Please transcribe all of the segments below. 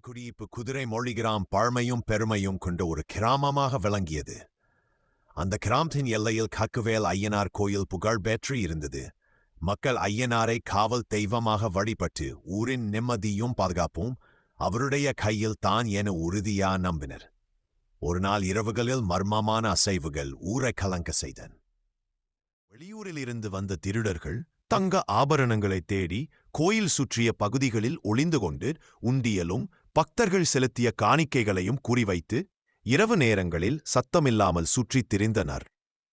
குடியிருப்பு குதிரை மொழிகிராம் பழமையும் பெருமையும் கொண்ட ஒரு கிராமமாக விளங்கியது. அந்த கிராமத்தின் எல்லையில் கக்குவேல் ஐயனார் கோயில் புகழ் பெற்று இருந்தது. மக்கள் ஐயனாரை காவல் தெய்வமாக வழிபட்டு ஊரின் நிம்மதியும் பாதுகாப்பும் அவருடைய கையில் தான் என உறுதியா நம்பினர். ஒரு நாள் இரவுகளில் மர்மமான அசைவுகள் ஊரை கலங்க செய்தன். வெளியூரிலிருந்து வந்த திருடர்கள் தங்க ஆபரணங்களைத் தேடி கோயில் சுற்றிய பகுதிகளில் ஒளிந்து கொண்டு உண்டியலும் பக்தர்கள் செலுத்திய காணிக்கைகளையும் குறிவைத்து இரவு நேரங்களில் சத்தமில்லாமல் சுற்றித் திரிந்தனர்.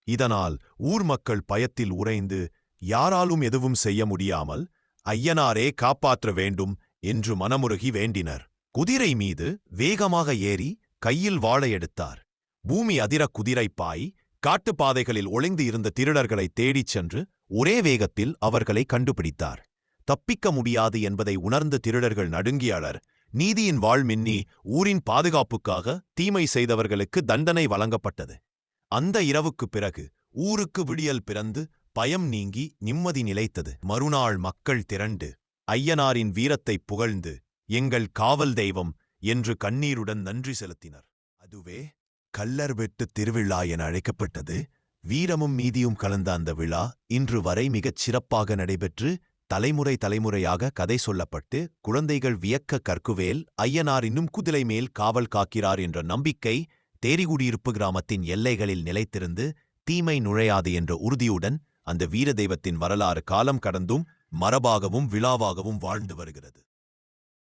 இதனால் ஊர் மக்கள் பயத்தில் உறைந்து யாராலும் எதுவும் செய்ய முடியாமல் ஐயனாரே காப்பாற்ற வேண்டும் என்று மனமுருகி வேண்டினர். குதிரை மீது வேகமாக ஏறி கையில் வாழை எடுத்தார். பூமி அதிர குதிரை பாய் காட்டுப்பாதைகளில் ஒளிந்து இருந்த திருடர்களை தேடிச் சென்று ஒரே வேகத்தில் அவர்களை கண்டுபிடித்தார். தப்பிக்க முடியாது என்பதை உணர்ந்த திருடர்கள் நடுங்கியாளர் நீதியின் வாழ்மின்னி ஊரின் பாதுகாப்புக்காக தீமை செய்தவர்களுக்கு தண்டனை வழங்கப்பட்டது. அந்த இரவுக்குப் பிறகு ஊருக்கு விடியல் பிறந்து பயம் நீங்கி நிம்மதி நிலைத்தது. மறுநாள் மக்கள் திரண்டு ஐயனாரின் வீரத்தைப் புகழ்ந்து எங்கள் காவல் தெய்வம் என்று கண்ணீருடன் நன்றி செலுத்தினர். அதுவே கல்லர் வெட்டு திருவிழா என அழைக்கப்பட்டது. வீரமும் மீதியும் கலந்த அந்த விழா இன்று வரை மிகச் சிறப்பாக நடைபெற்று தலைமுறை தலைமுறையாக கதை சொல்லப்பட்டு குழந்தைகள் வியக்க கற்குவேல் ஐயனார் இன்னும் குதிரை மேல் காவல் காக்கிறார் என்ற நம்பிக்கை தேரிகுடியிருப்பு கிராமத்தின் எல்லைகளில் நிலைத்திருந்து தீமை நுழையாது என்ற உறுதியுடன் அந்த வீர தெய்வத்தின் வரலாறு காலம் கடந்தும் மரபாகவும் விழாவாகவும் வாழ்ந்து வருகிறது.